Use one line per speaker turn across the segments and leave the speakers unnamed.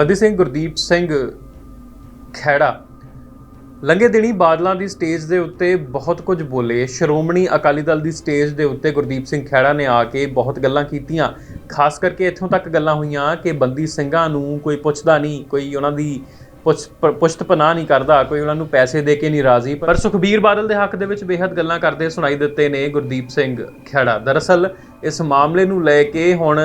ਬੰਦੀ ਸਿੰਘ, ਗੁਰਦੀਪ ਸਿੰਘ ਖੈੜਾ ਲੰਘੇ ਦਿਨੀ ਬਾਦਲਾਂ ਦੀ ਸਟੇਜ ਦੇ ਉੱਤੇ ਬਹੁਤ ਕੁਝ ਬੋਲੇ। ਸ਼੍ਰੋਮਣੀ ਅਕਾਲੀ ਦਲ ਦੀ ਸਟੇਜ ਦੇ ਉੱਤੇ ਗੁਰਦੀਪ ਸਿੰਘ ਖੈੜਾ ਨੇ ਆ ਕੇ ਬਹੁਤ ਗੱਲਾਂ ਕੀਤੀਆਂ। ਖਾਸ ਕਰਕੇ ਇੱਥੋਂ ਤੱਕ ਗੱਲਾਂ ਹੋਈਆਂ ਕਿ ਬੰਦੀ ਸਿੰਘਾਂ ਨੂੰ ਕੋਈ ਪੁੱਛਦਾ ਨਹੀਂ, ਕੋਈ ਉਹਨਾਂ ਦੀ ਪੁੱਛ ਪ- ਪੁੱਛਤ ਪਨਾਹ ਨਹੀਂ ਕਰਦਾ, ਕੋਈ ਉਹਨਾਂ ਨੂੰ ਪੈਸੇ ਦੇ ਕੇ ਨਹੀਂ ਰਾਜ਼ੀ। ਪਰ ਸੁਖਬੀਰ ਬਾਦਲ ਦੇ ਹੱਕ ਦੇ ਵਿੱਚ ਬੇਹੱਦ ਗੱਲਾਂ ਕਰਦੇ ਸੁਣਾਈ ਦਿੱਤੇ ਨੇ ਗੁਰਦੀਪ ਸਿੰਘ ਖੈੜਾ ਦਰਅਸਲ ਇਸ ਮਾਮਲੇ ਨੂੰ ਲੈ ਕੇ ਹੁਣ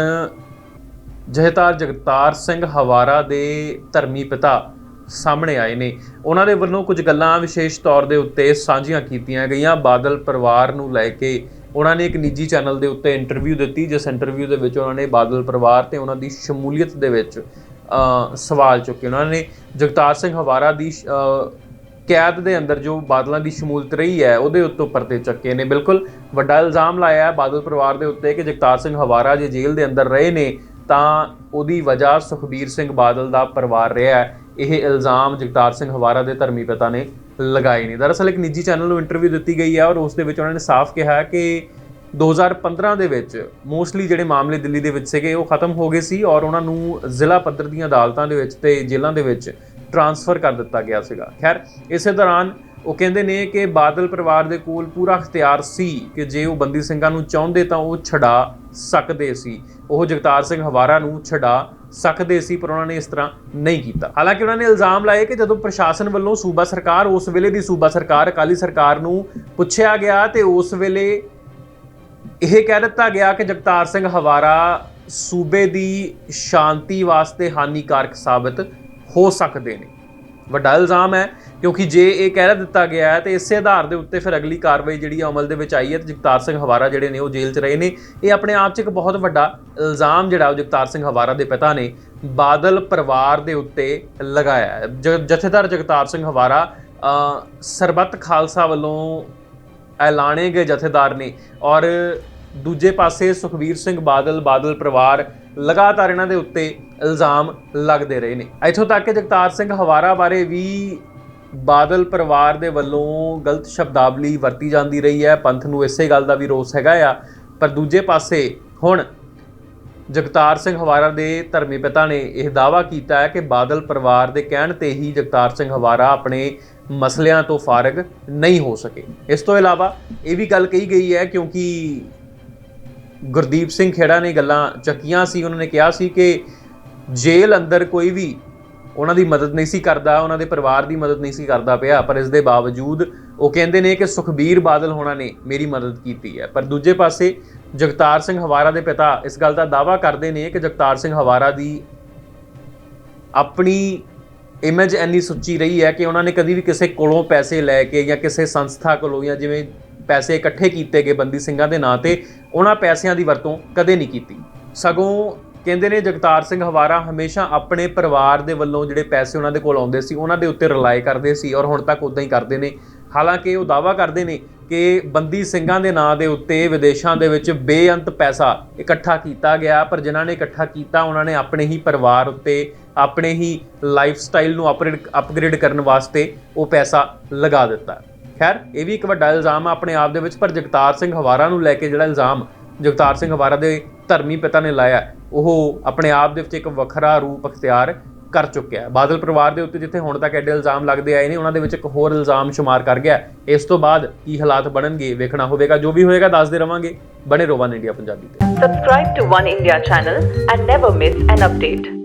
ਜਹਤਾਰ ਜਗਤਾਰ ਸਿੰਘ ਹਵਾਰਾ ਦੇ ਧਰਮੀ ਪਿਤਾ ਸਾਹਮਣੇ ਆਏ ਨੇ। ਉਹਨਾਂ ਦੇ ਵੱਲੋਂ ਕੁਝ ਗੱਲਾਂ ਵਿਸ਼ੇਸ਼ ਤੌਰ ਦੇ ਉੱਤੇ ਸਾਂਝੀਆਂ ਕੀਤੀਆਂ ਗਈਆਂ। ਬਾਦਲ ਪਰਿਵਾਰ ਨੂੰ ਲੈ ਕੇ ਉਹਨਾਂ ਨੇ ਇੱਕ ਨਿੱਜੀ ਚੈਨਲ ਦੇ ਉੱਤੇ ਇੰਟਰਵਿਊ ਦਿੱਤੀ, ਜਿਸ ਇੰਟਰਵਿਊ ਦੇ ਵਿੱਚ ਉਹਨਾਂ ਨੇ ਬਾਦਲ ਪਰਿਵਾਰ ਤੇ ਉਹਨਾਂ ਦੀ ਸ਼ਮੂਲੀਅਤ ਦੇ ਵਿੱਚ ਸਵਾਲ ਚੁੱਕੇ। ਉਹਨਾਂ ਨੇ ਜਗਤਾਰ ਸਿੰਘ ਹਵਾਰਾ ਦੀ ਕੈਦ ਦੇ ਅੰਦਰ ਜੋ ਬਾਦਲਾਂ ਦੀ ਸ਼ਮੂਲਤ ਰਹੀ ਹੈ, ਉਹਦੇ ਉੱਤੋਂ ਪਰਤੇ ਚੱਕੇ ਨੇ। ਬਿਲਕੁਲ ਵੱਡਾ ਇਲਜ਼ਾਮ ਲਾਇਆ ਹੈ ਬਾਦਲ ਪਰਿਵਾਰ ਦੇ ਉੱਤੇ ਕਿ ਜਗਤਾਰ ਸਿੰਘ ਹਵਾਰਾ ਜੇ ਜੇਲ੍ਹ ਦੇ ਅੰਦਰ ਰਹੇ ਨੇ ਤਾਂ ਉਹਦੀ ਵਜ੍ਹਾ ਸੁਖਬੀਰ ਸਿੰਘ ਬਾਦਲ ਦਾ ਪਰਿਵਾਰ ਰਿਹਾ ਹੈ। ਇਹ ਇਲਜ਼ਾਮ ਜਗਤਾਰ ਸਿੰਘ ਹਵਾਰਾ ਦੇ ਧਰਮੀ ਪਿਤਾ ਨੇ ਲਗਾਏ ਨੇ। ਦਰਅਸਲ ਇੱਕ ਨਿੱਜੀ ਚੈਨਲ ਨੂੰ ਇੰਟਰਵਿਊ ਦਿੱਤੀ ਗਈ ਹੈ ਔਰ ਉਸ ਦੇ ਵਿੱਚ ਉਹਨਾਂ ਨੇ ਸਾਫ਼ ਕਿਹਾ ਹੈ ਕਿ 2015 ਦੇ ਵਿੱਚ ਮੋਸਟਲੀ ਜਿਹੜੇ ਮਾਮਲੇ ਦਿੱਲੀ ਦੇ ਵਿੱਚ ਸੀਗੇ, ਉਹ ਖਤਮ ਹੋ ਗਏ ਸੀ ਔਰ ਉਹਨਾਂ ਨੂੰ ਜ਼ਿਲ੍ਹਾ ਪੱਧਰ ਦੀਆਂ ਅਦਾਲਤਾਂ ਦੇ ਵਿੱਚ ਤੇ ਜੇਲ੍ਹਾਂ ਦੇ ਵਿੱਚ ਟਰਾਂਸਫਰ ਕਰ ਦਿੱਤਾ ਗਿਆ ਸੀਗਾ। ਖੈਰ, ਇਸੇ ਦੌਰਾਨ ਉਹ ਕਹਿੰਦੇ ਨੇ ਕਿ ਬਾਦਲ ਪਰਿਵਾਰ ਦੇ ਕੋਲ ਪੂਰਾ ਅਖਤਿਆਰ ਸੀ ਕਿ ਜੇ ਉਹ ਬੰਦੀ ਸਿੰਘਾਂ ਨੂੰ ਚਾਹੁੰਦੇ ਤਾਂ ਉਹ ਛਡਾ ਸਕਦੇ ਸੀ। ਉਹ ਜਗਤਾਰ ਸਿੰਘ ਹਵਾਰਾ ਨੂੰ ਛਡਾ ਸਕਦੇ ਸੀ, ਪਰ ਉਹਨਾਂ ਨੇ ਇਸ ਤਰ੍ਹਾਂ ਨਹੀਂ ਕੀਤਾ। ਹਾਲਾਂਕਿ ਉਹਨਾਂ ਨੇ ਇਲਜ਼ਾਮ ਲਾਏ ਕਿ ਜਦੋਂ ਪ੍ਰਸ਼ਾਸਨ ਵੱਲੋਂ ਸੂਬਾ ਸਰਕਾਰ, ਉਸ ਵੇਲੇ ਦੀ ਸੂਬਾ ਸਰਕਾਰ, ਅਕਾਲੀ ਸਰਕਾਰ ਨੂੰ ਪੁੱਛਿਆ ਗਿਆ ਤੇ ਉਸ ਵੇਲੇ ਇਹ ਕਹਿ ਦਿੱਤਾ ਗਿਆ ਕਿ ਜਗਤਾਰ ਸਿੰਘ ਹਵਾਰਾ ਸੂਬੇ ਦੀ ਸ਼ਾਂਤੀ ਵਾਸਤੇ ਹਾਨੀਕਾਰਕ ਸਾਬਤ ਹੋ ਸਕਦੇ ਨੇ। ਵੱਡਾ ਇਲਜ਼ਾਮ ਹੈ, ਕਿਉਂਕਿ ਜੇ ਇਹ ਕਹਿ ਦਿੱਤਾ ਗਿਆ ਹੈ, ਤੇ ਇਸੇ ਆਧਾਰ ਦੇ ਉੱਤੇ ਫਿਰ ਅਗਲੀ ਕਾਰਵਾਈ ਜਿਹੜੀ ਆ ਅਮਲ ਦੇ ਵਿੱਚ ਆਈ ਹੈ ਤੇ ਜਗਤਾਰ ਸਿੰਘ ਹਵਾਰਾ ਜਿਹੜੇ ਨੇ ਉਹ ਜੇਲ੍ਹ 'ਚ ਰਹੇ ਨੇ। ਇਹ ਆਪਣੇ ਆਪ 'ਚ ਇੱਕ ਬਹੁਤ ਵੱਡਾ ਇਲਜ਼ਾਮ ਜਿਹੜਾ ਉਹ ਜਗਤਾਰ ਸਿੰਘ ਹਵਾਰਾ ਦੇ ਪਿਤਾ ਨੇ ਬਾਦਲ ਪਰਿਵਾਰ ਦੇ ਉੱਤੇ ਲਗਾਇਆ ਜ- ਜਥੇਦਾਰ ਜਗਤਾਰ ਸਿੰਘ ਹਵਾਰਾ ਸਰਬੱਤ ਖਾਲਸਾ ਵੱਲੋਂ ਐਲਾਨੇ ਗਏ ਜਥੇਦਾਰ ਨੇ ਔਰ ਦੂਜੇ ਪਾਸੇ ਸੁਖਬੀਰ ਸਿੰਘ ਬਾਦਲ ਬਾਦਲ ਪਰਿਵਾਰ ਲਗਾਤਾਰ ਇਹਨਾਂ ਦੇ ਉੱਤੇ ਇਲਜ਼ਾਮ ਲੱਗਦੇ ਰਹੇ ਨੇ। ਇੱਥੋਂ ਤੱਕ ਕਿ ਜਗਤਾਰ ਸਿੰਘ ਹਵਾਰਾ ਬਾਰੇ ਵੀ ਬਾਦਲ ਪਰਿਵਾਰ ਦੇ ਵੱਲੋਂ ਗਲਤ ਸ਼ਬਦਾਵਲੀ ਵਰਤੀ ਜਾਂਦੀ ਰਹੀ ਹੈ। ਪੰਥ ਨੂੰ ਇਸੇ ਗੱਲ ਦਾ ਵੀ ਰੋਸ ਹੈਗਾ ਆ। ਪਰ ਦੂਜੇ ਪਾਸੇ ਹੁਣ ਜਗਤਾਰ ਸਿੰਘ ਹਵਾਰਾ ਦੇ ਧਰਮੀ ਪਿਤਾ ਨੇ ਇਹ ਦਾਅਵਾ ਕੀਤਾ ਹੈ ਕਿ ਬਾਦਲ ਪਰਿਵਾਰ ਦੇ ਕਹਿਣ ਤੇ ਹੀ ਜਗਤਾਰ ਸਿੰਘ ਹਵਾਰਾ ਆਪਣੇ ਮਸਲਿਆਂ ਤੋਂ ਫਾਰਗ ਨਹੀਂ ਹੋ ਸਕੇ। ਇਸ ਤੋਂ ਇਲਾਵਾ ਇਹ ਵੀ ਗੱਲ ਕਹੀ ਗਈ ਹੈ ਕਿਉਂਕਿ ਗੁਰਦੀਪ ਸਿੰਘ ਖੇੜਾ ਨੇ ਗੱਲਾਂ ਚੱਕੀਆਂ ਸੀ, ਉਹਨਾਂ ਨੇ ਕਿਹਾ ਸੀ ਕਿ ਜੇਲ੍ਹ ਅੰਦਰ ਕੋਈ ਵੀ ਉਹਨਾਂ ਦੀ ਮਦਦ ਨਹੀਂ ਸੀ ਕਰਦਾ, ਉਹਨਾਂ ਦੇ ਪਰਿਵਾਰ ਦੀ ਮਦਦ ਨਹੀਂ ਸੀ ਕਰਦਾ ਪਿਆ, ਪਰ ਇਸ ਦੇ ਬਾਵਜੂਦ ਉਹ ਕਹਿੰਦੇ ਨੇ ਕਿ ਸੁਖਬੀਰ ਬਾਦਲ ਹੋਣਾ ਨੇ ਮੇਰੀ ਮਦਦ ਕੀਤੀ ਹੈ। ਪਰ ਦੂਜੇ ਪਾਸੇ ਜਗਤਾਰ ਸਿੰਘ ਹਵਾਰਾ ਦੇ ਪਿਤਾ ਇਸ ਗੱਲ ਦਾ ਦਾਅਵਾ ਕਰਦੇ ਨੇ ਕਿ ਜਗਤਾਰ ਸਿੰਘ ਹਵਾਰਾ ਦੀ ਆਪਣੀ ਇਮੇਜ ਇੰਨੀ ਸੁੱਚੀ ਰਹੀ ਹੈ ਕਿ ਉਹਨਾਂ ਨੇ ਕਦੀ ਵੀ ਕਿਸੇ ਕੋਲੋਂ ਪੈਸੇ ਲੈ ਕੇ ਜਾਂ ਕਿਸੇ ਸੰਸਥਾ ਕੋਲੋਂ ਜਾਂ ਜਿਵੇਂ ਪੈਸੇ ਇਕੱਠੇ ਕੀਤੇ ਗਏ ਬੰਦੀ ਸਿੰਘਾਂ ਦੇ ਨਾਂ ਤੇ, ਉਹਨਾਂ ਪੈਸਿਆਂ ਦੀ ਵਰਤੋਂ ਕਦੇ ਨਹੀਂ ਕੀਤੀ। ਸਗੋਂ ਕਹਿੰਦੇ ਨੇ, ਜਗਤਾਰ ਸਿੰਘ ਹਵਾਰਾ ਹਮੇਸ਼ਾ ਆਪਣੇ ਪਰਿਵਾਰ ਦੇ ਵੱਲੋਂ ਜਿਹੜੇ ਪੈਸੇ ਉਹਨਾਂ ਦੇ ਕੋਲ ਆਉਂਦੇ ਸੀ, ਉਹਨਾਂ ਦੇ ਉੱਤੇ ਰਿਲਾਈ ਕਰਦੇ ਸੀ ਔਰ ਹੁਣ ਤੱਕ ਉਦਾਂ ਹੀ ਕਰਦੇ ਨੇ। ਹਾਲਾਂਕਿ ਉਹ ਦਾਅਵਾ ਕਰਦੇ ਨੇ ਕਿ ਬੰਦੀ ਸਿੰਘਾਂ ਦੇ ਨਾਂ ਦੇ ਉੱਤੇ ਵਿਦੇਸ਼ਾਂ ਦੇ ਵਿੱਚ ਬੇਅੰਤ ਪੈਸਾ ਇਕੱਠਾ ਕੀਤਾ ਗਿਆ, ਪਰ ਜਿਨ੍ਹਾਂ ਨੇ ਇਕੱਠਾ ਕੀਤਾ, ਉਹਨਾਂ ਨੇ ਆਪਣੇ ਹੀ ਪਰਿਵਾਰ ਉੱਤੇ, ਆਪਣੇ ਹੀ ਲਾਈਫ ਸਟਾਈਲ ਨੂੰ ਅਪਗ੍ਰੇਡ ਅਪਗ੍ਰੇਡ ਕਰਨ ਵਾਸਤੇ ਉਹ ਪੈਸਾ ਲਗਾ ਦਿੱਤਾ। ਖੈਰ, ਇਹ ਵੀ ਇੱਕ ਵੱਡਾ ਇਲਜ਼ਾਮ ਆ ਆਪਣੇ ਆਪ ਦੇ ਵਿੱਚ, ਪਰ ਜਗਤਾਰ ਸਿੰਘ ਹਵਾਰਾ ਨੂੰ ਲੈ ਕੇ ਜਿਹੜਾ ਇਲਜ਼ਾਮ ਜਗਤਾਰ ਸਿੰਘ ਹਵਾਰਾ ਦੇ ਧਰਮੀ ਪਿਤਾ ਨੇ ਲਾਇਆ, ਉਹ ਆਪਣੇ ਆਪ ਦੇ ਵਿੱਚ ਇੱਕ ਵੱਖਰਾ ਰੂਪ ਅਖਤਿਆਰ ਕਰ ਚੁੱਕਿਆ ਹੈ। ਬਾਦਲ ਪਰਿਵਾਰ ਦੇ ਉੱਤੇ ਜਿੱਥੇ ਹੁਣ ਤੱਕ ਐਡੇ ਇਲਜ਼ਾਮ ਲੱਗਦੇ ਆਏ ਨੇ, ਉਹਨਾਂ ਦੇ ਵਿੱਚ ਇੱਕ ਹੋਰ ਇਲਜ਼ਾਮ ਸ਼ੁਮਾਰ ਕਰ ਗਿਆ ਇਸ ਤੋਂ ਬਾਅਦ ਕੀ ਹਾਲਾਤ ਬਣਨਗੇ, ਵੇਖਣਾ ਹੋਵੇਗਾ। ਜੋ ਵੀ ਹੋਏਗਾ, ਦੱਸਦੇ ਰਵਾਂਗੇ। ਬਣੇ ਰੋਵਨ ਇੰਡੀਆ ਪੰਜਾਬੀ ਤੇ।
Subscribe to One India channel and never miss an update.